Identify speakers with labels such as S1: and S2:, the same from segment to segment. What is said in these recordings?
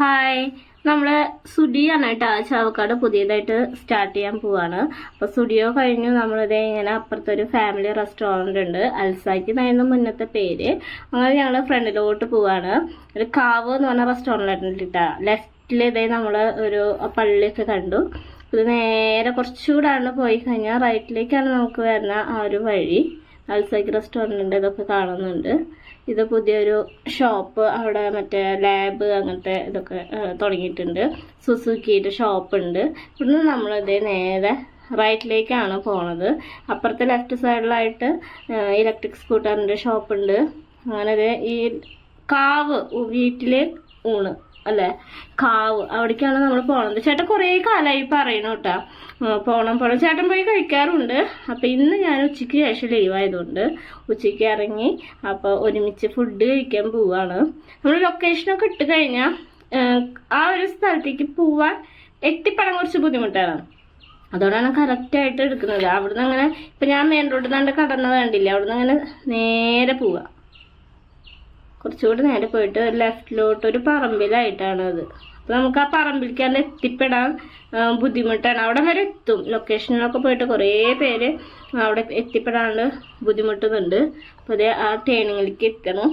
S1: Hi നമ്മൾ സുഡിയാണ് കേട്ടോ ചാവക്കാട് പുതിയതായിട്ട് സ്റ്റാർട്ട് ചെയ്യാൻ പോവാണ്. അപ്പൊ സുഡിയോ കഴിഞ്ഞു. നമ്മളിത് ഇങ്ങനെ അപ്പുറത്തൊരു ഫാമിലി റെസ്റ്റോറന്റ് ഉണ്ട്. അൽസാക്കി എന്നായിരുന്നു മുന്നത്തെ പേര്. അങ്ങനെ ഞങ്ങൾ ഫ്രണ്ടിലോട്ട് പോവാണ്. ഒരു കാവ് എന്ന് പറഞ്ഞ റെസ്റ്റോറന്റ് കേട്ടോ ലെഫ്റ്റിൽ ഇതേ നമ്മൾ ഒരു പള്ളിയൊക്കെ കണ്ടു. ഇത് നേരെ കുറച്ചുകൂടാണ് പോയി കഴിഞ്ഞാൽ റൈറ്റിലേക്കാണ് നമുക്ക് വരുന്ന ആ ഒരു വഴി. അൽസാക്കി റെസ്റ്റോറന്റിന്റെ ഇതൊക്കെ കാണുന്നുണ്ട്. ഇത് പുതിയൊരു ഷോപ്പ് അവിടെ മറ്റേ ലാബ് അങ്ങനത്തെ ഇതൊക്കെ തുടങ്ങിയിട്ടുണ്ട്. സുസുക്കിയുടെ ഷോപ്പ് ഉണ്ട്. ഇവിടുന്ന് നമ്മളിതേ നേരെ റൈറ്റിലേക്കാണ് പോണത്. അപ്പുറത്തെ ലെഫ്റ്റ് സൈഡിലായിട്ട് ഇലക്ട്രിക് സ്കൂട്ടറിന്റെ ഷോപ്പ് ഉണ്ട്. അങ്ങനെ ഈ കാവ് വീട്ടിലെ ഊണ്. അല്ലേ? കാവ് അവിടേക്കാണ് നമ്മൾ പോണത്. ചേട്ടൻ കുറേ കാലമായി പറയണു കേട്ടാ. പോണം പോണം. ചേട്ടൻ പോയി കഴിക്കാറുണ്ട്. അപ്പം ഇന്ന് ഞാൻ ഉച്ചയ്ക്ക് ശേഷം ലീവ് ആയതുകൊണ്ട് ഉച്ചയ്ക്ക് ഇറങ്ങി അപ്പോൾ ഒരുമിച്ച് ഫുഡ് കഴിക്കാൻ പോവാണ്. നമ്മൾ ലൊക്കേഷനൊക്കെ ഇട്ട് കഴിഞ്ഞാൽ ആ ഒരു സ്ഥലത്തേക്ക് പോവാൻ എത്തിപ്പെടാൻ കുറച്ച് ബുദ്ധിമുട്ടാണ്. അതുകൊണ്ടാണ് കറക്റ്റായിട്ട് എടുക്കുന്നത്. അവിടുന്ന് അങ്ങനെ ഇപ്പം ഞാൻ മെയിൻ റോഡിൽ നിന്നാണ്ട് കടന്നത് കണ്ടില്ല? അവിടുന്ന് അങ്ങനെ നേരെ പോവാ. കുറച്ചുകൂടി നേരെ പോയിട്ട് ഒരു ലെഫ്റ്റിലോട്ട് ഒരു പറമ്പിലായിട്ടാണ് അത്. അപ്പൊ നമുക്ക് ആ പറമ്പിലേക്ക് എത്തിപ്പെടാൻ ആ, ബുദ്ധിമുട്ടാണ്. അവിടെ വരെ എത്തും. ലൊക്കേഷനിലൊക്കെ പോയിട്ട് കുറേ പേര് അവിടെ എത്തിപ്പെടാണ്ട് ബുദ്ധിമുട്ടുന്നുണ്ട്. അപ്പോൾ അതേ ആ ടേണിങ്ങിലേക്ക് എത്തണം.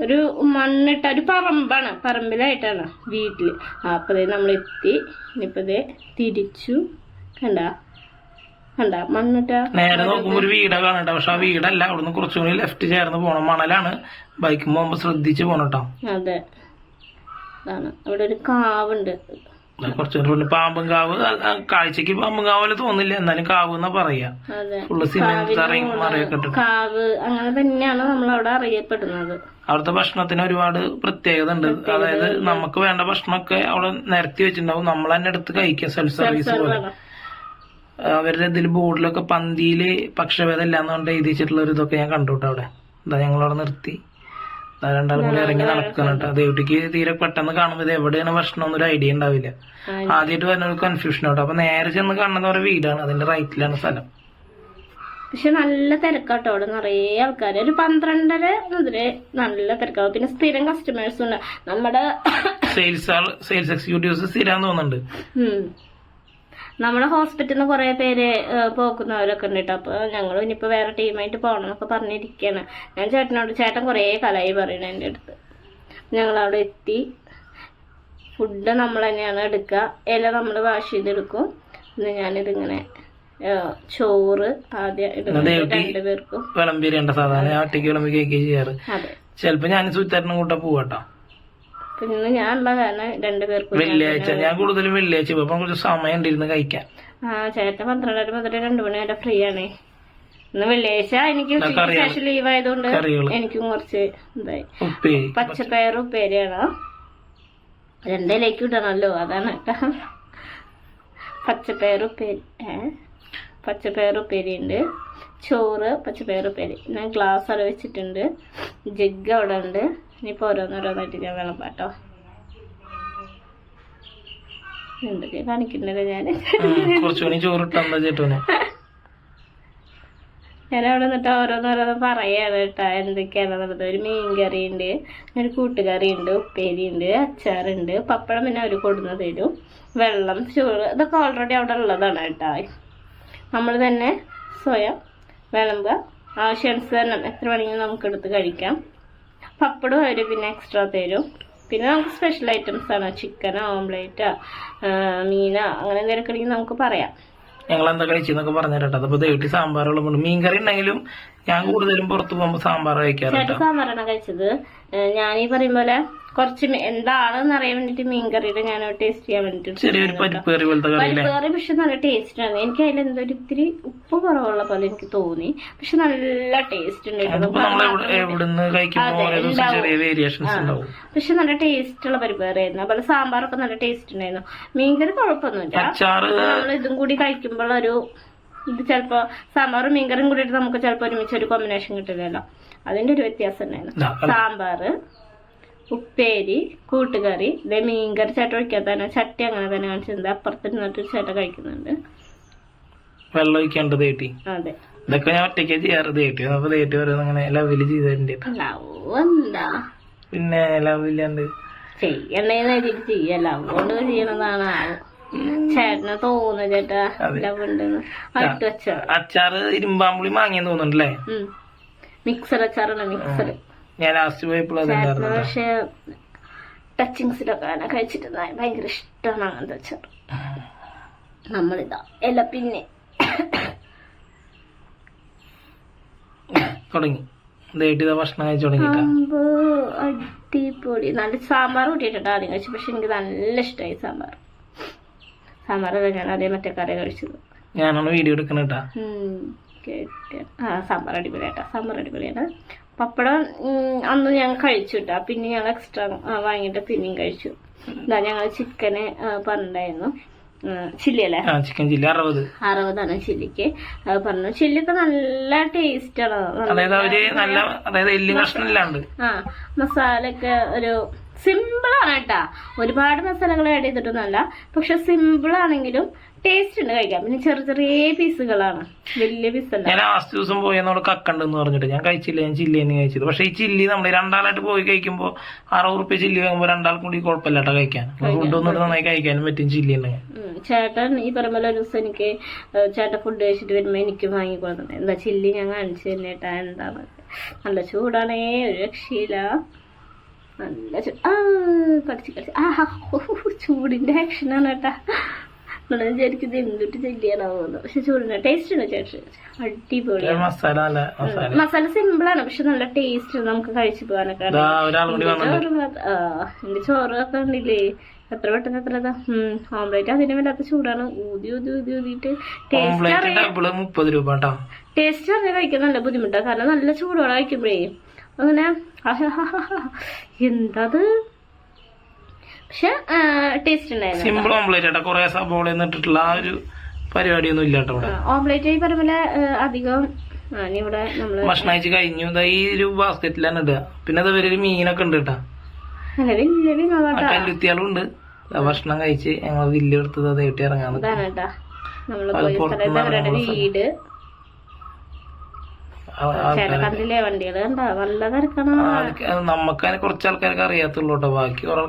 S1: ഒരു മണ്ണിട്ട ഒരു പറമ്പാണ്. പറമ്പിലായിട്ടാണ് വീട്ടിൽ അപ്പോൾ നമ്മൾ എത്തി ഇനിയിപ്പോൾ തിരിച്ചു. കണ്ട? കണ്ട. മണ്ണിട്ട
S2: നേരെ നോക്കുമ്പോ ഒരു വീടാ കാണട്ടെ പക്ഷെ ആ വീടല്ല. അവിടുന്ന് കുറച്ചുകൂടി ലെഫ്റ്റ് ചേർന്ന് പോണം. മണലാണ്. ബൈക്ക് പോകുമ്പോ ശ്രദ്ധിച്ച് പോണട്ടോ
S1: അതെ. അതാണ് അവിടെ ഒരു കാവുണ്ട്.
S2: കുറച്ചുകൂടി പാമ്പും കാവ്. കാഴ്ചക്ക് പാമ്പും കാവ് പോലെ തോന്നില്ല എന്നാലും കാവ് എന്നാ പറയാ. ഫുള്ള് സിമെന്റ് തറയും മറയൊക്കെ
S1: കാവ് അങ്ങനെ തന്നെയാണ് നമ്മൾ അവിടെ അറിയപ്പെടുന്നത്.
S2: അവിടുത്തെ ഭക്ഷണത്തിന് ഒരുപാട് പ്രത്യേകത ഉണ്ട്. അതായത് നമുക്ക് വേണ്ട ഭക്ഷണമൊക്കെ അവിടെ നിരത്തി വെച്ചിട്ടുണ്ടാവും. നമ്മൾ തന്നെ എടുത്ത് കഴിക്കാം. സെൽഫ് സർവീസ് പോലെ അവരുടെ ഇതിൽ ബോർഡിലൊക്കെ പന്തിയിൽ പക്ഷഭേദം ഇല്ലാന്ന് എഴുതിച്ചിട്ടുള്ള ഒരു ഇതൊക്കെ ഞാൻ കണ്ടു കേട്ടോ അവിടെ. എന്താ ഞങ്ങളവിടെ നിർത്തി. രണ്ടാളും കൂടി ഇറങ്ങി നടക്കണം കേട്ടോ ദേവട്ടിക്ക് തീരെ പെട്ടെന്ന് കാണുമ്പോൾ ഇത് എവിടെയാണ് ഭക്ഷണം എന്നൊരു ഐഡിയ ഉണ്ടാവില്ല. ആദ്യമായിട്ട് വരുന്ന ഒരു കൺഫ്യൂഷൻ ആട്ടോ അപ്പൊ നേരെ ചെന്ന് കാണുന്നത് ഒരു വീടാണ്. അതിന്റെ റൈറ്റിലാണ് സ്ഥലം.
S1: പക്ഷെ നല്ല തിരക്കാട്ടോ അവിടെ നിറയെ ആൾക്കാർ ഒരു പന്ത്രണ്ടര മുതൽ നല്ല തിരക്കാവും പിന്നെ സ്ഥിരം കസ്റ്റമേഴ്സ് ഉണ്ട്. നമ്മുടെ
S2: സെയിൽസ് സെയിൽസ് എക്സിക്യൂട്ടീവ്സ് സ്ഥിരം തോന്നുന്നുണ്ട്.
S1: നമ്മുടെ ഹോസ്പിറ്റലിൽ നിന്ന് കുറേ പേര് പോകുന്നവരൊക്കെ ഉണ്ട് കേട്ടോ അപ്പോൾ ഞങ്ങൾ ഇനിയിപ്പോൾ വേറെ ടീമായിട്ട് പോകണം എന്നൊക്കെ പറഞ്ഞിരിക്കുകയാണ് ഞാൻ ചേട്ടനോട് ചേട്ടൻ കുറേ കലായി പറയണ എന്റെ അടുത്ത്. ഞങ്ങൾ അവിടെ എത്തി. ഫുഡ് നമ്മൾ തന്നെയാണ് എടുക്കുക ഇല നമ്മൾ വാഷ് ചെയ്തെടുക്കും. പിന്നെ ഞാനിതിങ്ങനെ ചോറ് ആദ്യം രണ്ടുപേർക്കും
S2: വിളമ്പിരേണ്ട സാധാരണ ഞാൻ ഒറ്റയ്ക്ക് വിളമ്പി കേൾക്കുകയും ചെയ്യാറ്. ചിലപ്പോ ഞാൻ സുത്തരനും കൂട്ട പോവാട്ടോ.
S1: ഇന്ന് ഞാനുള്ള കാരണം രണ്ടുപേർക്കും
S2: വെള്ളിയാഴ്ച. ഞാൻ കൂടുതലും വെള്ളിയാഴ്ച പോകും കുറച്ച് സമയം ഉണ്ടിരുന്ന് കഴിക്കാം
S1: ആ ചേട്ടൻ പന്ത്രണ്ടര മുതൽ രണ്ടു മണി വരെ ഫ്രീ ആണ്. ഇന്ന് വെള്ളിയാഴ്ച എനിക്ക് ശേഷം ലീവ് ആയതുകൊണ്ട് എനിക്കും കുറച്ച് ഇതായി പച്ചപ്പയർ ഉപ്പേരിയാണ് രണ്ടിലേക്ക് ഇടണല്ലോ അതാണ് കേട്ടോ. പച്ചപ്പയർ ഉപ്പേരി പച്ചപ്പയർ ഉപ്പേരി ഉണ്ട്. ചോറ് പച്ചപ്പയർ ഉപ്പേരി. ഞാൻ ഗ്ലാസ് അവിടെ വെച്ചിട്ടുണ്ട്. ജഗ് അവിടെ ഉണ്ട്. ഇനിയിപ്പോൾ ഓരോന്നോരോന്നായിട്ട് ഞാൻ വിളമ്പാട്ടോ. എന്തൊക്കെയാ കാണിക്കണ്ടല്ലോ ഞാൻ.
S2: കുറച്ചുകൂടി ചേട്ടന്?
S1: ഞാൻ അവിടെ നിന്നിട്ട് ഓരോന്നോരോന്ന് പറയാണ് കേട്ടോ എന്തൊക്കെയാണെന്നുള്ളത്. ഒരു മീൻ കറി ഉണ്ട് ഒരു കൂട്ടുകറി ഉണ്ട് ഉപ്പേരി ഉണ്ട് അച്ചാറുണ്ട് പപ്പടം പിന്നെ അവർ കൊടുന്ന് തരും. വെള്ളം ചോറ് ഇതൊക്കെ ഓൾറെഡി അവിടെ ഉള്ളതാണ് കേട്ടോ. നമ്മൾ തന്നെ സ്വയം വിളമ്പുക. ആവശ്യാനുസരണം എത്ര വേണമെങ്കിലും നമുക്ക് എടുത്ത് കഴിക്കാം. പപ്പടം അവർ പിന്നെ എക്സ്ട്രാ തരും. പിന്നെ നമുക്ക് സ്പെഷ്യൽ ഐറ്റംസ് ആണ്. ചിക്കനോ ഓംലേറ്റോ മീനോ അങ്ങനെ എന്തെങ്കിലുമൊക്കെ ഉണ്ടെങ്കിൽ നമുക്ക് പറയാം.
S2: ഞങ്ങൾ എന്താ കഴിച്ചെന്നൊക്കെ പറഞ്ഞുതരട്ടെ അപ്പൊ തേട്ടി സാമ്പാറുകളും മീൻകറി ഉണ്ടെങ്കിലും ഞാൻ കൂടുതലും പുറത്ത് പോകുമ്പോ സാമ്പാർ
S1: കഴിക്കാറുണ്ട് സാമ്പാറാണ് കഴിച്ചത്? ഞാൻ ഈ പറയും പോലെ കുറച്ച് എന്താണെന്ന് അറിയാൻ വേണ്ടിട്ട് മീൻ കറിയുടെ ഞാൻ ടേസ്റ്റ് ചെയ്യാൻ വേണ്ടിട്ട്
S2: ചെറിയൊരു പരിപ്പ് കറി പോലത്തെ കറിയില്ലേ
S1: കറി പക്ഷെ നല്ല ടേസ്റ്റ് ആണ്. എനിക്ക് അതിൽ എന്തോ ഒരു ഇത്തിരി ഉപ്പ് കുറവുള്ള പോലെ എനിക്ക് തോന്നി. പക്ഷെ നല്ല ടേസ്റ്റ് ഉണ്ട് കേട്ടോ.
S2: അതിപ്പോ നമ്മൾ എവിടെ എവിടുന്ന് കഴിക്കുമ്പോ ഓരോ ദിവസം ചെറിയ വേരിയേഷൻസ് ഉണ്ടാവും.
S1: പക്ഷെ നല്ല ടേസ്റ്റ് ഉള്ള പരിപ്പ് കറിയായിരുന്നു അതുപോലെ സാമ്പാറൊക്കെ നല്ല ടേസ്റ്റ് ഉണ്ടായിരുന്നു. മീൻകറി കുഴപ്പമൊന്നുമില്ല. നമ്മൾ ഇതും കൂടി കഴിക്കുമ്പോൾ ഒരു ഇത് ചിലപ്പോ സാമ്പാറും മീൻകറിയും കൂടിയിട്ട് നമുക്ക് ചിലപ്പോ ഒരുമിച്ച് ഒരു കോമ്പിനേഷൻ കിട്ടില്ലല്ലോ. അതിന്റെ ഒരു വ്യത്യാസം ഉണ്ടായിരുന്നു. സാമ്പാറ് ഉപ്പേരി കൂട്ടുകറി ഇതേ മീൻകറി കഴിക്കാൻ ഒഴിക്കാത്തന്നെ ചട്ടി അങ്ങനെ തന്നെ കാണിച്ചിട്ടുണ്ട്. അപ്പുറത്ത് നിന്നിട്ട് ചേട്ടൻ കഴിക്കുന്നുണ്ട്.
S2: വെള്ളം ഒഴിക്കേണ്ട തേട്ടി.
S1: അതെ.
S2: ഇതൊക്കെ ഞാൻ ഒറ്റയ്ക്ക് ചെയ്യാറ് തേട്ടി. അപ്പൊ തേട്ടി ഓരോന്ന് അങ്ങനെ ലവിൽ ചെയ്തതിന്റെ
S1: എന്താ?
S2: പിന്നെ ലവില്ലാണ്ട്
S1: ചെയ്യണ്ടേന്ന് എഴുതിയിട്ട് ചെയ്യല്ല അതുകൊണ്ട് ചെയ്യണതാണ്? ചേട്ടന് തോന്നുന്നു ചേട്ടാ ലവ് ഉണ്ടെന്ന്. വെച്ചോ.
S2: അച്ചാറ് ഇരുമ്പാമ്പുളി മാങ്ങിയെന്ന് തോന്നുന്നുണ്ടല്ലേ?
S1: മിക്സർ അച്ചാറാണ് മിക്സർ.
S2: ഞാൻ ലാസ്റ്റ് പോയപ്പോൾ അതുണ്ടായിരുന്നു
S1: ചേട്ടന് പക്ഷെ ടച്ചിങ്സിലൊക്കെ അങ്ങനെ കഴിച്ചിട്ട് ഭയങ്കര ഇഷ്ടമാണ് അങ്ങനത്തെ വെച്ചാൽ നമ്മളിതാ. അല്ല പിന്നെ
S2: തുടങ്ങി. ഭക്ഷണം കഴിച്ചു തുടങ്ങിട്ടാ
S1: അടിപൊളി. നല്ല സാമ്പാർ കൂട്ടിയിട്ടാ ആദ്യം കഴിച്ചു. പക്ഷെ എനിക്ക് നല്ല ഇഷ്ടമായി സാമ്പാർ. സാമ്പാർ ഞാൻ അതേ മറ്റേ കറി കഴിച്ചത്.
S2: ഞാനാണ് വീഡിയോ എടുക്കണേട്ടാ
S1: ആ സാമ്പാർ അടിപൊളിയാട്ടാ സാമ്പാർ അടിപൊളിയാണ്. പപ്പടം അന്ന് ഞങ്ങൾ കഴിച്ചു കേട്ടാ പിന്നെ ഞങ്ങൾ എക്സ്ട്രാ വാങ്ങിയിട്ട് പിന്നെയും കഴിച്ചു. എന്താ ഞങ്ങൾ ചിക്കന് പറഞ്ഞിട്ടുണ്ടായിരുന്നു. ചില്ലി അല്ലേ?
S2: ചിക്കൻ ചില്ലി അറുപത്.
S1: അറുപതാണ് ചില്ലിക്ക് പറഞ്ഞു ചില്ലിക്ക് നല്ല ടേസ്റ്റ് ആണ്.
S2: അതായത് അവർ നല്ല അതായത് എല്ലി
S1: ആ മസാല ഒക്കെ ഒരു സിമ്പിൾ ആണ് കേട്ടാ. ഒരുപാട് മസാലകൾ ആഡ് ചെയ്തിട്ടൊന്നുമല്ല. പക്ഷെ സിമ്പിൾ ആണെങ്കിലും ടേസ്റ്റ് ഉണ്ട് കഴിക്കാൻ. പിന്നെ ചെറിയ ചെറിയ പീസുകളാണ്. വലിയ പീസല്ല
S2: ഞാൻ ലാസ്റ്റ് ദിവസം പോയി എന്നോട് കക്കണ്ടെന്ന് പറഞ്ഞിട്ട്. ഞാൻ കഴിച്ചില്ല ഞാൻ ചില്ലി തന്നെ കഴിച്ചത്. പക്ഷെ ഈ ചില്ലി നമ്മൾ രണ്ടാളായിട്ട് പോയി കഴിക്കുമ്പോൾ അറുപത് റുപ്യ ചില്ലി വാങ്ങുമ്പോൾ രണ്ടാൾക്കും കൂടി കുഴപ്പമില്ലാട്ടോ കഴിക്കാൻ. ഫുഡ് ഒന്നും നന്നായി കഴിക്കാനും പറ്റും ചില്ലി
S1: തന്നെ. ചേട്ടൻ ഈ പറഞ്ഞ പോലെ ഒരു ദിവസം എനിക്ക് ചേട്ടൻ ഫുഡ് കഴിച്ചിട്ട് വരുമ്പോ എനിക്ക് വാങ്ങി കൊടുക്കണം. എന്താ ചില്ലി ഞാൻ കാണിച്ചു തന്നെ ഏട്ടാ? എന്താന്ന്? നല്ല ചൂടാണേ ഒരു രക്ഷയില്ല. നല്ല ചൂട് ആ കടിച്ച് കടിച്ച്. ആ ചൂടിന്റെ ആക്ഷനാണ് കേട്ടാ നമ്മൾ വിചാരിക്കുന്നത് എന്തൊട്ട് ചില്ലിയാണോ തോന്നുന്നു. പക്ഷെ ചൂടിന്റെ ടേസ്റ്റ് ഉണ്ട് ചേട്ടൻ അടിപൊളി
S2: മസാല
S1: സിമ്പിളാണ് പക്ഷെ നല്ല ടേസ്റ്റ് നമുക്ക് കഴിച്ചു പോകാനൊക്കെ. എന്റെ ചോറൊക്കെ ഉണ്ടില്ലേ എത്ര പെട്ടെന്ന് എത്ര ഓംലേറ്റ് അതിന് വല്ലാത്ത ചൂടാണ്. ഊതി ഊതി ഊതി ഊതിയിട്ട് ടേസ്റ്റ്
S2: മുപ്പത് രൂപ
S1: ടേസ്റ്റ് അറിയാൻ കഴിക്കാൻ നല്ല ബുദ്ധിമുട്ടാണ് കാരണം നല്ല ചൂടോടെ കഴിക്കുമ്പോഴേ. അങ്ങനെ ആഹാഹാഹാ. പക്ഷെ ടേസ്റ്റ് ഉണ്ടായിരുന്നു
S2: സിമ്പിൾ ഓംപ്ലേറ്റ് കേട്ടോ കുറെ സബോള ഇട്ടിട്ടുള്ള ആ ഒരു പരിപാടിയൊന്നും ഇല്ല കേട്ടോ ഇവിടെ.
S1: ഓംലേറ്റ് ഈ പറഞ്ഞ പോലെ അധികം ഇവിടെ നമ്മൾ
S2: ഭക്ഷണം കഴിച്ച് കഴിഞ്ഞു. ഈ ഒരു ബാസ്ക്കറ്റിലാണ് ഇടുക പിന്നെ അത് ഒരു മീനൊക്കെ ഉണ്ട് കേട്ടോ.
S1: വലിയ
S2: കല്ലുത്തിയാളും ഉണ്ട് ഭക്ഷണം കഴിച്ച് ഞങ്ങൾ വില്ല് എടുത്തത് അത് ഇറങ്ങാൻ
S1: വീട്. കണ്ടില്ലേ വണ്ടികൾ കണ്ടാ? നല്ല തിരക്കാണ്.
S2: ആൾക്ക് നമുക്ക് കുറച്ച് ആൾക്കാർക്ക് അറിയാത്തുള്ളൂ കേട്ടോ. ബാക്കി കുറെ